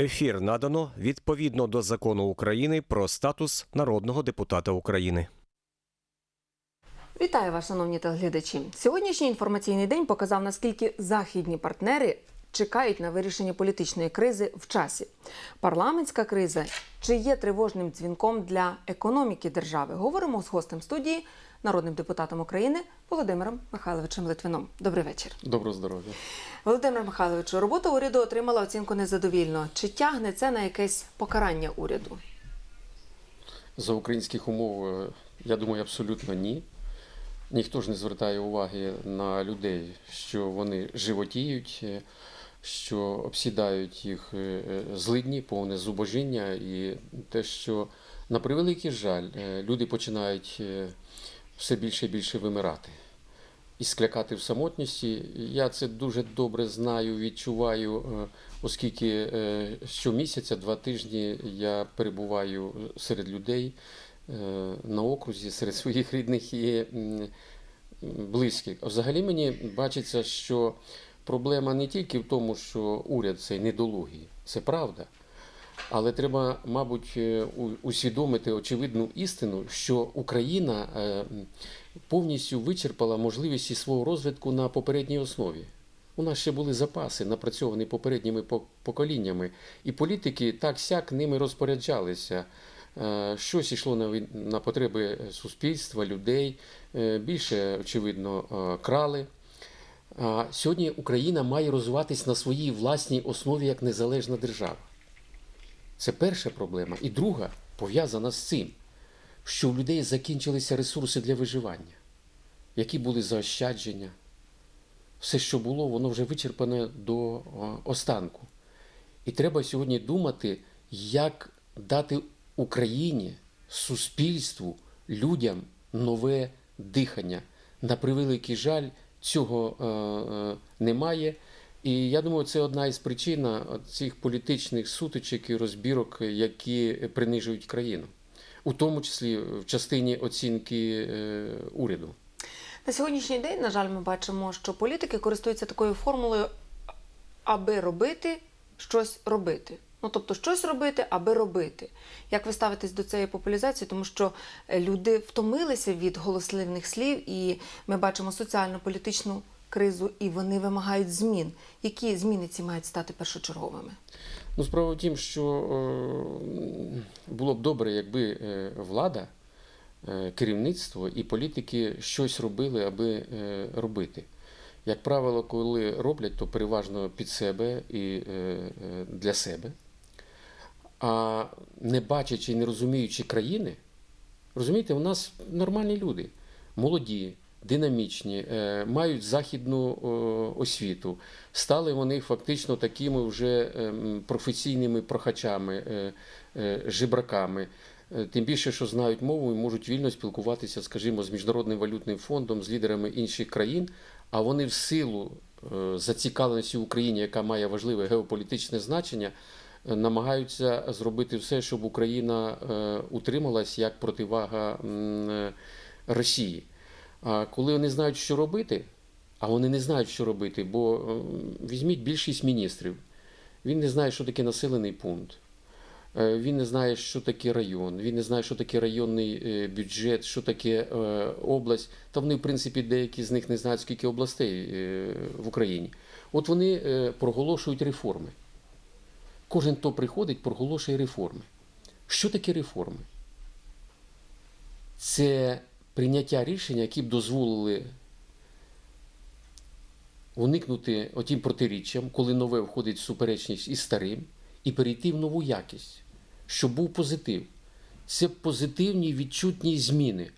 Ефір надано відповідно до закону України про статус народного депутата України. Вітаю вас, шановні телеглядачі. Сьогоднішній інформаційний день показав, наскільки західні партнери чекають на вирішення політичної кризи в часі. Парламентська криза чи є тривожним дзвінком для економіки держави? Говоримо з гостем студії, народним депутатом України Володимиром Михайловичем Литвином. Добрий вечір. Доброго здоров'я. Володимир Михайловичу, робота уряду отримала оцінку незадовільно. Чи тягне це на якесь покарання уряду? За українських умов, е, я думаю, абсолютно ні. Ніхто ж не звертає уваги на людей, що вони животіють, е, що обсідають їх е, злидні, повне зубожіння, і те, що на превеликий жаль, люди починають все більше і більше вимирати. І склякати в самотності. Я це дуже добре знаю, відчуваю, е, оскільки е, щомісяця, два тижні я перебуваю серед людей е, на окрузі, серед своїх рідних і близьких. Взагалі мені бачиться, що проблема не тільки в тому, що уряд цей недолугий, це правда. Але треба, мабуть, е, усвідомити очевидну істину, що Україна е, повністю вичерпала можливості свого розвитку на попередній основі. У нас ще були запаси, напрацьовані попередніми по- поколіннями, і політики так сяк ними розпоряджалися. Е, Щось йшло на, на потреби суспільства, людей, більше, очевидно, крали. Сьогодні Україна має розвиватись на своїй власній основі як незалежна держава. Це перша проблема. І друга пов'язана з цим, що у людей закінчилися ресурси для виживання, які були заощадження. Все, що було, воно вже вичерпане до останку. І треба сьогодні думати, як дати Україні, суспільству, людям нове дихання. На превеликий жаль, цього е, е, немає. І я думаю, це одна із причин цих політичних сутичок і розбірок, які принижують країну, у тому числі в частині оцінки е, уряду. На сьогоднішній день, на жаль, ми бачимо, що політики користуються такою формулою, аби робити щось робити. Ну, тобто, щось робити, аби робити. Як ви ставитесь до цієї популяризації? Тому що е, люди втомилися від голосливих слів, і ми бачимо соціально-політичну кризу, і вони вимагають змін. Які зміни ці мають стати першочерговими? Ну, справа в тім, що е, було б добре, якби е, влада, е, керівництво і політики щось робили, аби робити. Як правило, коли роблять, то переважно під себе і для себе. А не бачачи і не розуміючи країни, розумієте, у нас нормальні люди, молоді, динамічні, е, мають західну е, освіту. Стали вони фактично такими вже ем, професійними прохачами, е, е, жебраками. Е, Тим більше, що знають мову і можуть вільно спілкуватися, скажімо, з міжнародним валютним фондом, з лідерами інших країн, а вони в силу е, зацікавленості в Україні, яка має важливе геополітичне значення, е, намагаються зробити все, щоб Україна е, утрималась як противага е, Росії. А коли вони знають, що робити, а вони не знають, що робити, бо е, візьміть більшість міністрів. Він не знає, що таке населений пункт. Е, Він не знає, що таке район, він не знає, що таке районний е, бюджет, що таке область. Та вони, в принципі, деякі з них не знають, скільки областей в Україні. От вони проголошують реформи. Кожен, хто приходить, проголошує реформи. Що таке реформи? Це прийняття рішення, які б дозволили уникнути отім протиріччям, коли нове входить в суперечність із старим, і перейти в нову якість, щоб був позитив. Це позитивні відчутні зміни.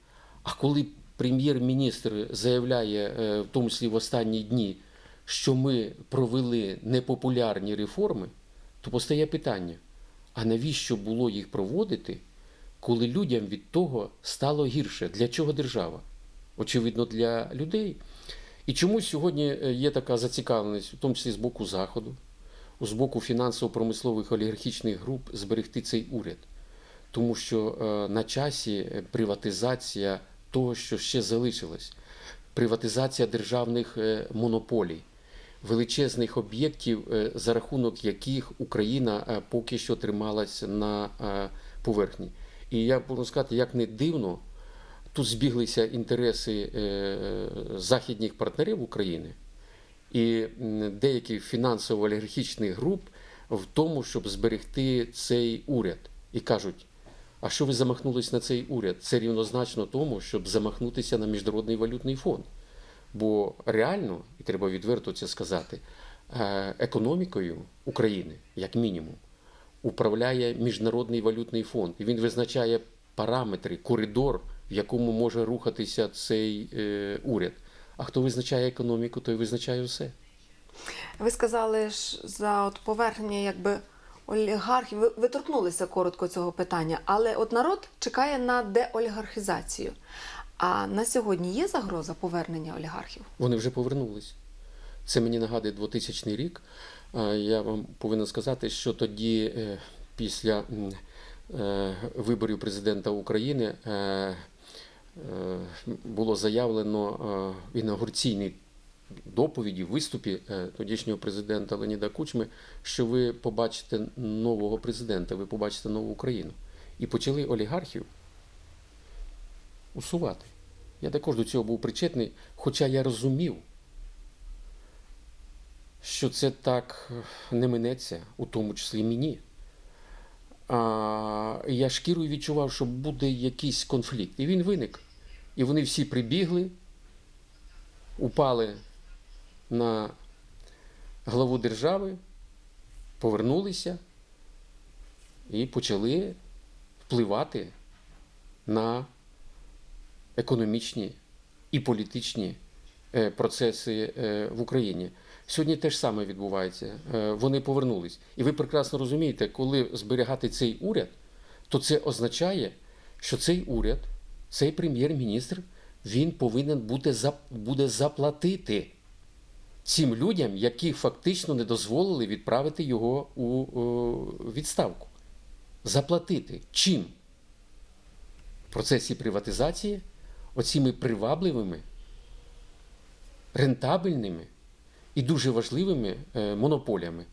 А коли прем'єр-міністр заявляє, е, в тому числі в останні дні, що ми провели непопулярні реформи, то постає питання: а навіщо було їх проводити, коли людям від того стало гірше? Для чого держава? Очевидно, для людей. І чому сьогодні е, є така зацікавленість, в тому числі з боку Заходу, з боку фінансово-промислових олігархічних груп зберегти цей уряд? Тому що е, на часі е, приватизація того, що ще залишилось, приватизація державних монополій, величезних об'єктів, за рахунок яких Україна поки що трималася на поверхні. І я можу сказати, як не дивно, тут збіглися інтереси е, західних партнерів України і деяких фінансово-олігархічних груп в тому, щоб зберегти цей уряд. І кажуть, а що ви замахнулись на цей уряд? Це рівнозначно тому, щоб замахнутися на Міжнародний валютний фонд. Бо реально, і треба відверто це сказати, е, економікою України, як мінімум, управляє Міжнародний валютний фонд. Він визначає параметри, коридор, в якому може рухатися цей е, уряд. А хто визначає економіку, той визначає все. Ви сказали ж за от повернення якби олігархів. Ви, ви торкнулися коротко цього питання, але от народ чекає на деолігархізацію. А на сьогодні є загроза повернення олігархів? Вони вже повернулись. Це мені нагадує 2000 рік. Я вам повинен сказати, що тоді, е, після е, виборів президента України, е, було заявлено в інаугураційній доповіді, виступі тодішнього президента Леоніда Кучми, що ви побачите нового президента, ви побачите нову Україну. І почали олігархів усувати. Я також до цього був причетний, хоча я розумів, що це так не минеться, у тому числі мені. А, я шкірою відчував, що буде якийсь конфлікт. І він виник. І вони всі прибігли, упали на главу держави, повернулися і почали впливати на економічні і політичні е, процеси е, в Україні. Сьогодні те ж саме відбувається. Е, Вони повернулись. І ви прекрасно розумієте, коли зберігати цей уряд, то це означає, що цей уряд, цей прем'єр-міністр, він повинен бути, буде заплатити цим людям, які фактично не дозволили відправити його у відставку. Заплатити. Чим? В процесі приватизації оціми привабливими, рентабельними і дуже важливими е, монополіями.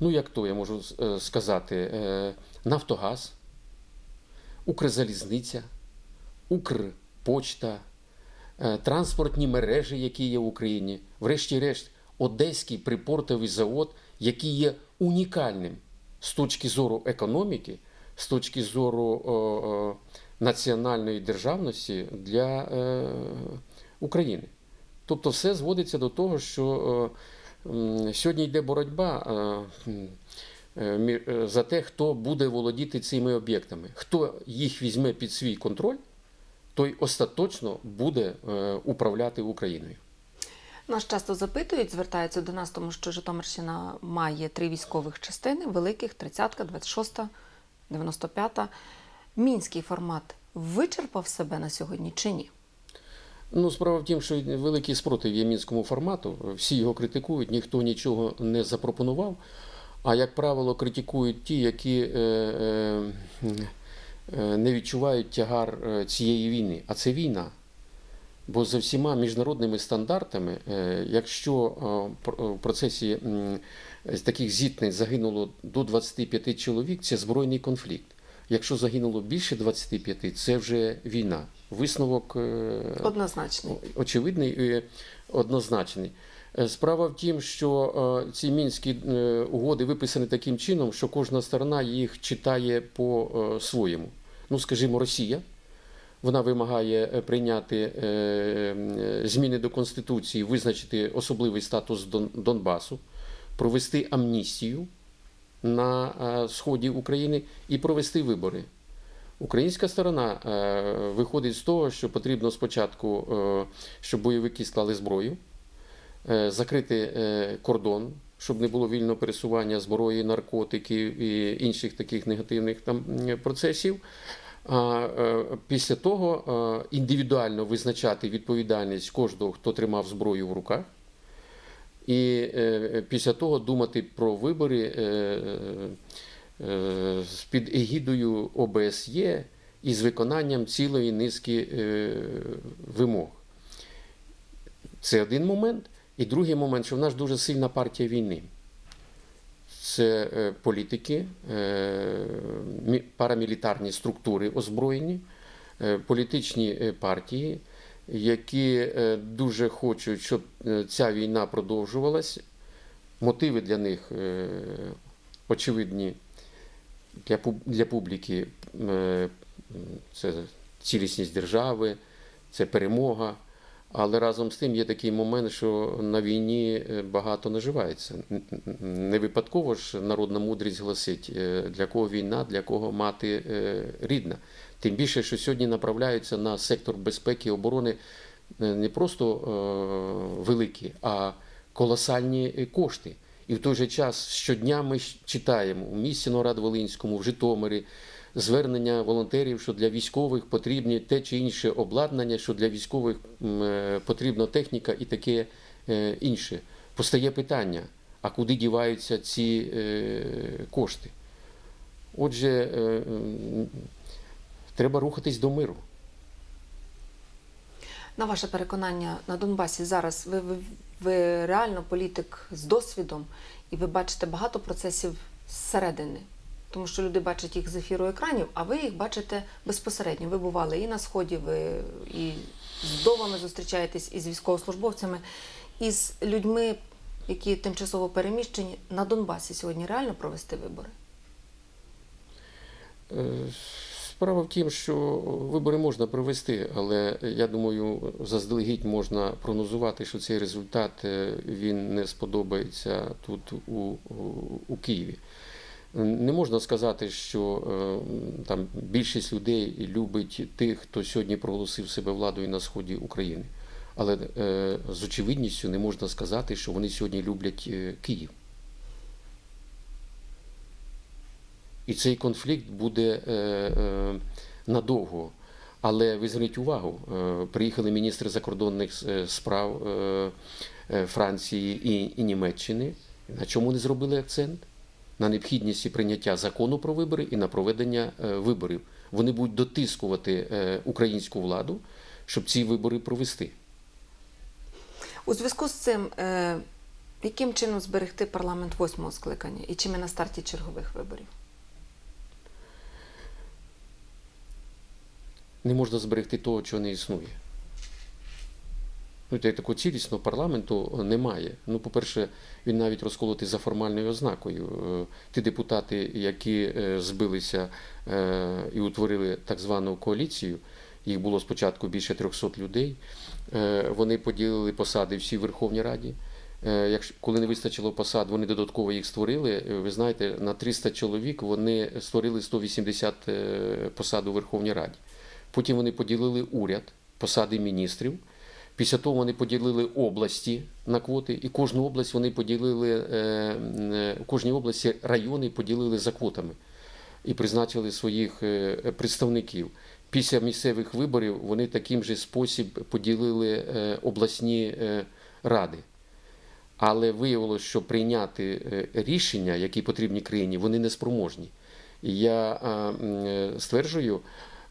Ну, як то я можу е, сказати, е, Нафтогаз, Укрзалізниця, Укрпочта, транспортні мережі, які є в Україні, врешті-решт, Одеський припортовий завод, який є унікальним з точки зору економіки, з точки зору національної державності для України. Тобто все зводиться до того, що е, сьогодні йде боротьба е, е, за те, хто буде володіти цими об'єктами. Хто їх візьме під свій контроль, той остаточно буде управляти Україною. Нас часто запитують, звертаються до нас, тому що Житомирщина має три військових частини: великих 30-ка, 26-та, 95-та. Мінський формат вичерпав себе на сьогодні чи ні? Ну, справа в тім, що великий спротив є мінському формату. Всі його критикують, ніхто нічого не запропонував. А як правило, критикують ті, які е, е, е, не відчувають тягар цієї війни. А це війна. Бо за всіма міжнародними стандартами, якщо в процесі таких зіткнень загинуло до 25 чоловік, це збройний конфлікт. Якщо загинуло більше 25, це вже війна. Висновок е, Однозначно. очевидний і однозначний. Е, Справа в тім, що е, ці мінські угоди виписані таким чином, що кожна сторона їх читає по-своєму. Ну, скажімо, Росія. Вона вимагає прийняти зміни до Конституції, визначити особливий статус Донбасу, провести амністію на сході України і провести вибори. Українська сторона е, виходить з того, що потрібно спочатку, е, щоб бойовики склали зброю, е, закрити кордон, щоб не було вільного пересування зброї, наркотиків і інших таких негативних там процесів. А після того індивідуально визначати відповідальність кожного, хто тримав зброю в руках. І після того думати про вибори під егідою ОБСЄ і з виконанням цілої низки е, вимог. Це один момент. І другий момент, що в нас дуже сильна партія війни. Це е, політики, е, парамілітарні структури озброєні, е, політичні е, партії, які е, дуже хочуть, щоб е, ця війна продовжувалась. Мотиви для них е, очевидні для, для публіки е, це цілісність держави, це перемога. Але разом з тим є такий момент, що на війні е, багато наживається. Не випадково ж народна мудрість гласить, е, для кого війна, для кого мати рідна. Тим більше, що сьогодні направляються на сектор безпеки і оборони не просто великі, а колосальні кошти. І в той же час щодня ми читаємо у місті Новоград-Волинському, в Житомирі звернення волонтерів, що для військових потрібні те чи інше обладнання, що для військових е, потрібна техніка і таке е, інше. Постає питання: а куди діваються ці е, кошти? Отже, треба рухатись до миру. На ваше переконання на Донбасі зараз ви, ви, реально політик з досвідом, і ви бачите багато процесів зсередини. Тому що люди бачать їх з ефіру екранів, а ви їх бачите безпосередньо. Ви бували і на сході, ви і з вдовами зустрічаєтесь, і з військовослужбовцями, і з людьми, які тимчасово переміщені на Донбасі сьогодні реально провести вибори. Справа в тім, що вибори можна провести, але я думаю, заздалегідь можна прогнозувати, що цей результат е, він не сподобається тут у, у, Києві. Не можна сказати, що е, там більшість людей любить тих, хто сьогодні проголосив себе владою на сході України. Але е, з очевидністю не можна сказати, що вони сьогодні люблять Київ. І цей конфлікт буде е, е, надовго. Але ви зверніть увагу, е, приїхали міністри закордонних справ Франції і, і Німеччини. На чому не зробили акцент? На необхідності прийняття закону про вибори і на проведення виборів. Вони будуть дотискувати українську владу, щоб ці вибори провести. У зв'язку з цим, яким чином зберегти парламент восьмого скликання і чи ми на старті чергових виборів? Не можна зберегти того, чого не існує. Ну, так, такого цілісного парламенту немає. Ну, по-перше, він навіть розколотий за формальною ознакою. Е, Ті депутати, які е, збилися е, і утворили так звану коаліцію, їх було спочатку більше 300 людей. е, Вони поділили посади всі в Верховній Раді. Е, коли не вистачило посад, вони додатково їх створили. Е, Ви знаєте, на 300 чоловік вони створили 180 е, посад у Верховній Раді. Потім вони поділили уряд, посади міністрів. Після того вони поділили області на квоти, і кожну область вони поділили е, е, кожній області райони поділили за квотами і призначили своїх е, представників. Після місцевих виборів вони таким же спосіб поділили обласні ради. Але виявилося, що прийняти рішення, які потрібні країні, вони не спроможні. І я стверджую,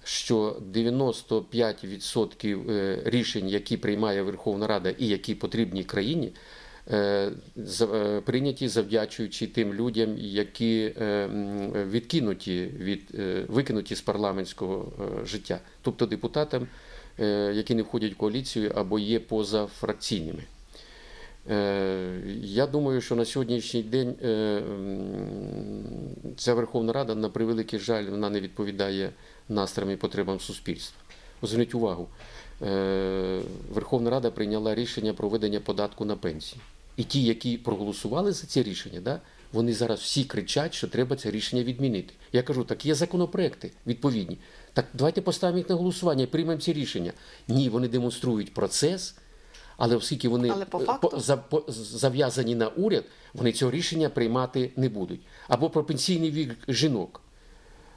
що 95% е, рішень, які приймає Верховна Рада і які потрібні країні, е, е, прийняті завдячуючи тим людям, які відкинуті від викинуті з парламентського життя, тобто депутатам, які не входять в коаліцію або є позафракційними. Я думаю, що на сьогоднішній день ця Верховна Рада, на превеликий жаль, вона не відповідає настроям і потребам суспільства. Зверніть увагу, е, Верховна Рада прийняла рішення про введення податку на пенсії. І ті, які проголосували за це рішення, да, вони зараз всі кричать, що треба це рішення відмінити. Я кажу, так є законопроекти відповідні. Так давайте поставимо їх на голосування і приймемо ці рішення.Ні, вони демонструють процес. Але оскільки вони Але по е, факту? за- по- зав'язані на уряд, вони цього рішення приймати не будуть. Або про пенсійний вік жінок.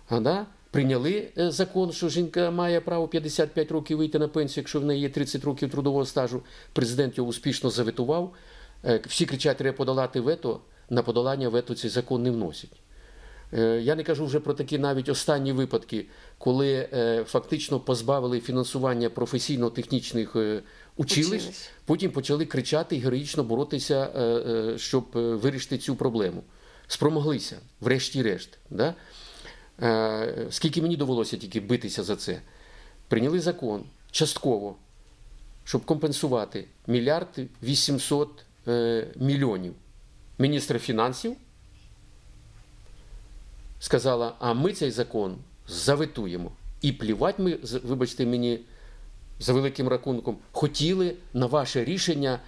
А, да? Прийняли е, закон, що жінка має право 55 років вийти на пенсію, якщо в неї є 30 років трудового стажу. Президент його успішно заветував. Е, Всі кричать, треба подолати вето. На подолання вето цей закон не вносять. Е, Я не кажу вже про такі навіть останні випадки, коли фактично позбавили фінансування професійно-технічних Учились. потім почали кричати і героїчно боротися, щоб вирішити цю проблему. Спромоглися, врешті-решт. Да? Е, Скільки мені довелося тільки битися за це? Прийняли закон частково, щоб компенсувати мільярд 800 е, мільйонів. Міністр фінансів сказала, а ми цей закон заветуємо. І плівать ми, вибачте мені, за великим рахунком, хотіли на ваше рішення,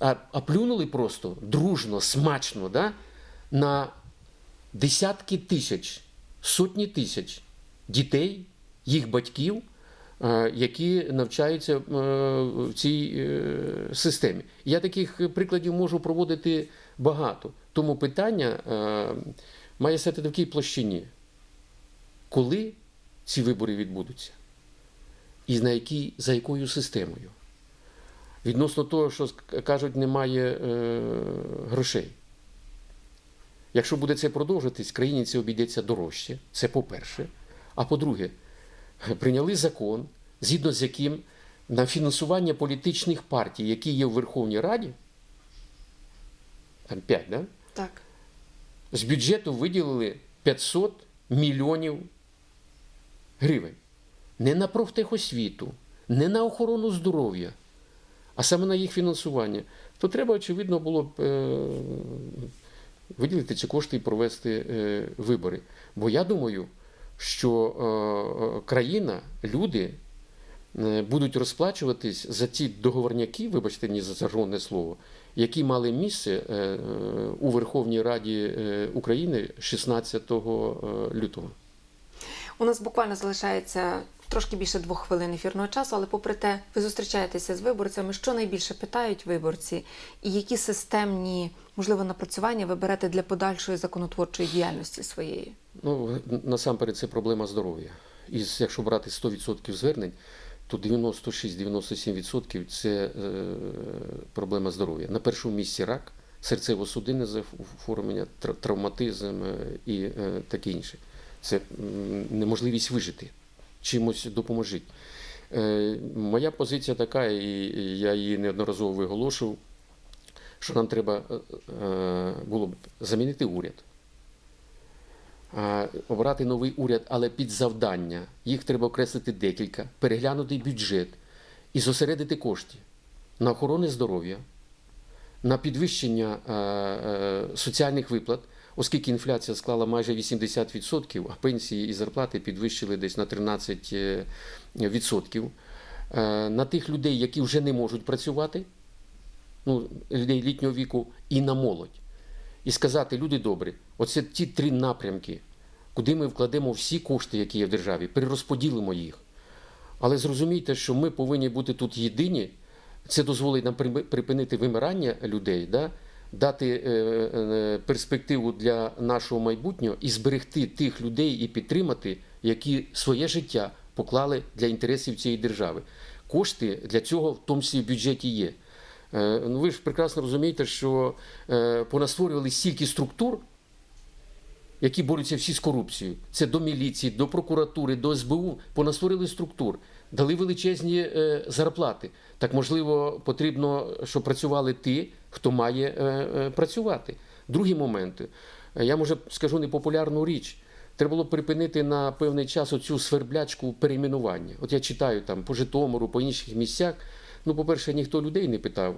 а, а плюнули просто дружно, смачно, да, на десятки тисяч, сотні тисяч дітей, їх батьків, е, які навчаються е, в цій е, системі. Я таких прикладів можу проводити багато. Тому питання має стати в такій площині, коли ці вибори відбудуться, і на якій, за якою системою. Відносно того, що кажуть, немає е, грошей. Якщо буде це продовжуватись, країні це обійдеться дорожче. Це по-перше. А по-друге, прийняли закон, згідно з яким на фінансування політичних партій, які є в Верховній Раді, там 5, да? Так. з бюджету виділили 500 мільйонів гривень. Не на профтехосвіту, не на охорону здоров'я, а саме на їх фінансування. То треба, очевидно, було б е, виділити ці кошти і провести е, вибори. Бо я думаю, що е, країна, люди е, будуть розплачуватись за ті договорняки, вибачте мені за жаргонне слово, які мали місце е, е, у Верховній Раді е, України 16 лютого. У нас буквально залишається трошки більше двох хвилин ефірного часу, але попри те, ви зустрічаєтеся з виборцями. Що найбільше питають виборці, і які системні, можливо, напрацювання ви берете для подальшої законотворчої діяльності своєї? Ну, насамперед, це проблема здоров'я. І якщо брати 100% звернень, то 96-97% це е, проблема здоров'я. На першому місці рак, серцево-судинне тра- травматизм е, і е, таке інше. Це неможливість вижити, чимось допоможіть. Е, Моя позиція така, і я її неодноразово виголошував, що нам треба е, е, було б замінити уряд обрати новий уряд, але під завдання. Їх треба окреслити декілька, переглянути бюджет і зосередити кошти на охорони здоров'я, на підвищення соціальних виплат, оскільки інфляція склала майже 80%, а пенсії і зарплати підвищили десь на 13%. е, На тих людей, які вже не можуть працювати, ну, людей літнього віку, і на молодь і сказати, люди добрі, оце ті три напрямки, куди ми вкладемо всі кошти, які є в державі, перерозподілимо їх. Але зрозумійте, що ми повинні бути тут єдині. Це дозволить нам припинити вимирання людей, да? Дати е, е, перспективу для нашого майбутнього і зберегти тих людей і підтримати, які своє життя поклали для інтересів цієї держави. Кошти для цього в тому числі в бюджеті є. Е, Ну, ви ж прекрасно розумієте, що е, понастворювали стільки структур, які борються всі з корупцією. Це до міліції, до прокуратури, до СБУ понастворили структур, дали величезні е, зарплати. Так можливо, потрібно, щоб працювали ті, хто має е, е, працювати. Другі моменти. Е, Я може скажу непопулярну річ. Треба було припинити на певний час оцю сверблячку перейменування. От я читаю там по Житомиру, по інших місцях. Ну, по-перше, ніхто людей не питав,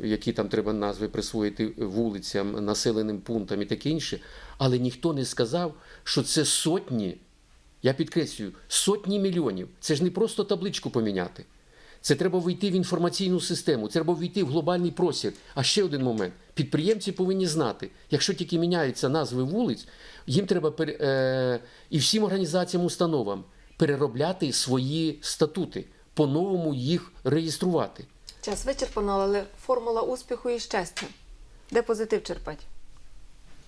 які там треба назви присвоїти вулицям, населеним пунктам і таке інше. Але ніхто не сказав, що це сотні, я підкреслюю, сотні мільйонів. Це ж не просто табличку поміняти. Це треба війти в інформаційну систему, це треба війти в глобальний простір. А ще один момент: підприємці повинні знати, якщо тільки міняються назви вулиць, їм треба пере, е, і всім організаціям, установам переробляти свої статути, по-новому їх реєструвати. Час вичерпано, але формула успіху і щастя. Де позитив черпати?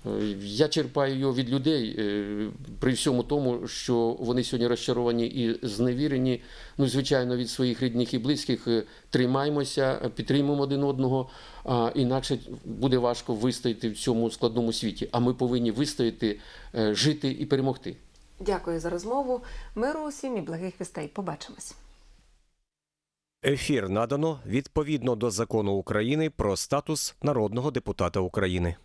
Е, Я черпаю його від людей е, при всьому тому, що вони сьогодні розчаровані і зневірені. Ну, звичайно, від своїх рідних і близьких Е, тримаємося, підтримуємо один одного. А інакше буде важко вистояти в цьому складному світі. А ми повинні вистояти, жити і перемогти. Дякую за розмову. Миру усім і благих вістей. Побачимось. Ефір надано відповідно до закону України про статус народного депутата України.